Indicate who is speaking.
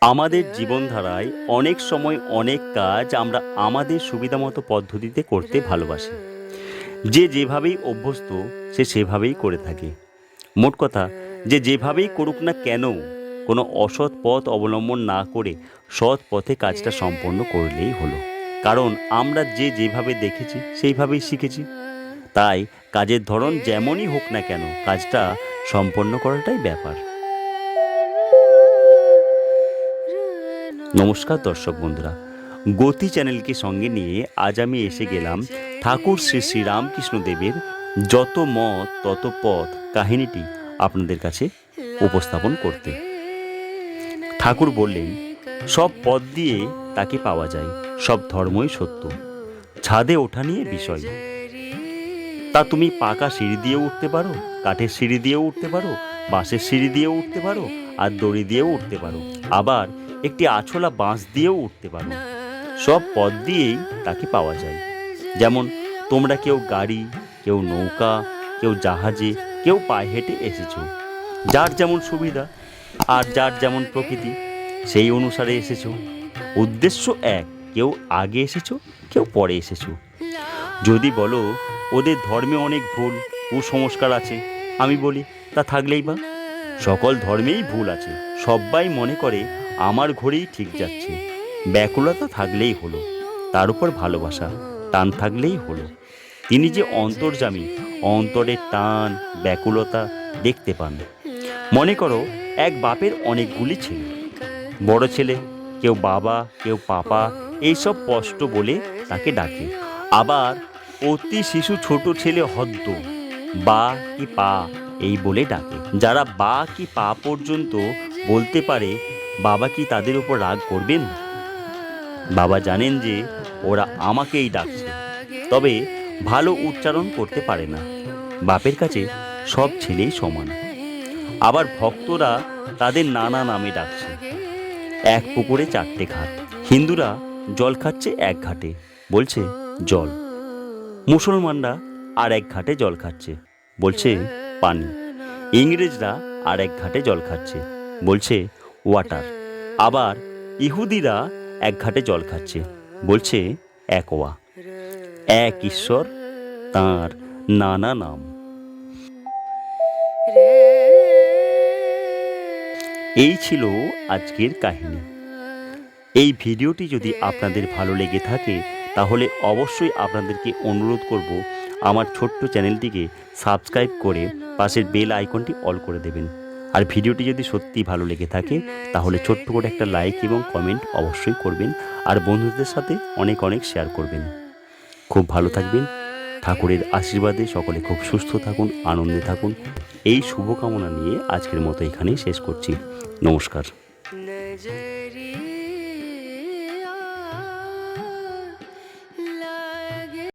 Speaker 1: আমাদের জীবনধারায় অনেক সময় অনেক কাজ আমরা আমাদের সুবিধামতো পদ্ধতিতে করতে ভালোবাসি। যে যেভাবেই অভ্যস্ত সে সেভাবেই করে থাকে। মোট কথা যে যেভাবেই করুক না কেন কোনো অসৎ পথ অবলম্বন না করে সৎ পথে কাজটা সম্পন্ন করলেই হলো। কারণ আমরা যে যেভাবে দেখেছি সেইভাবেই শিখেছি। তাই কাজের ধরন যেমনই হোক না কেন কাজটা সম্পন্ন করাটাই ব্যাপার। নমস্কার দর্শক বন্ধুরা। গতি চ্যানেলকে সঙ্গে নিয়ে আজ আমি এসে গেলাম ঠাকুর শ্রী শ্রী রামকৃষ্ণ দেবের যত মত, তত পথ কাহিনীটি আপনাদের কাছে উপস্থাপন করতে। ঠাকুর বললেন, সব পথ দিয়ে তাকে পাওয়া যায়, সব ধর্মই সত্য। ছাদে ওঠা নিয়ে বিষয়। তা তুমি পাকা সিঁড়ি দিয়েও উঠতে পারো, কাঠের সিঁড়ি দিয়েও উঠতে পারো, বাঁশের সিঁড়ি দিয়েও উঠতে পারো, আর দড়ি দিয়েও উঠতে পারো। আবার একটি আছলা বাঁশ দিয়েও উঠতে পারো। সব পথ দিয়েই তাকে পাওয়া যায়। যেমন তোমরা কেউ গাড়ি, কেউ নৌকা, কেউ জাহাজে, কেউ পায়ে হেঁটে এসেছ। যার যেমন সুবিধা আর যার যেমন প্রকৃতি, সেই অনুসারে এসেছ। উদ্দেশ্য এক, কেউ আগে এসেছ, কেউ পরে এসেছ। যদি বলো, ওদের ধর্মে অনেক ভুল, কুসংস্কার আছে, আমি বলি, তা থাকলেই বা। সকল ধর্মেই ভুল আছে সবাই মনে করে আমার ঘরেই ঠিক যাচ্ছে। ব্যাকুলতা থাকলেই হলো, তার উপর ভালোবাসা টান থাকলেই হলো। তিনি যে অন্তর্জামী, অন্তরের টান, ব্যাকুলতা দেখতে পান। মনে করো, এক বাপের অনেকগুলি ছেলে। বড় ছেলে, কেউ বাবা, কেউ পাপা, এইসব স্পষ্ট বলে তাকে ডাকে। আবার অতি শিশু ছোট ছেলে হদ্দ, বা কি পা, এই বলে ডাকে। যারা বা কি পা পর্যন্ত বলতে পারে বাবা কি তাদের উপর রাগ করবেন? বাবা জানেন যে ওরা আমাকেই ডাকছে। তবে ভালো উচ্চারণ করতে পারে না। বাপের কাছে সব ছেলেই সমান। আবার ভক্তরা তাদের নানা নামে ডাকছে। এক পুকুরে চারটে ঘাট। হিন্দুরা জল খাচ্ছে এক ঘাটে। বলছে, জল। মুসলমানরা আর এক ঘাটে জল খাচ্ছে। বলছে, পানি। ইংরেজরা আর এক ঘাটে জল খাচ্ছে। বলছে, ওয়াটার। আবার ইহুদিরা এক ঘাটে জল খাচ্ছে। বলছে, একোয়া, এক ঈশ্বর তাঁর নানা নাম। এই ছিল আজকের কাহিনী। এই ভিডিওটি যদি আপনাদের ভালো লেগে থাকে, তাহলে অবশ্যই আপনাদেরকে অনুরোধ করব আমার ছোট্ট চ্যানেলটিকে সাবস্ক্রাইব করে পাশের বেল আইকনটি অল করে দেবেন। আর ভিডিওটি যদি সত্যি ভালো লেগে থাকে, তাহলে ছোট্ট করে একটা লাইক এবং কমেন্ট অবশ্যই করবেন আর বন্ধুদের সাথে অনেক অনেক শেয়ার করবেন। খুব ভালো থাকবেন, ঠাকুরের আশীর্বাদে সকলে খুব সুস্থ থাকুন, আনন্দে থাকুন। এই শুভকামনা নিয়ে আজকের মতো এখানেই শেষ করছি। নমস্কার।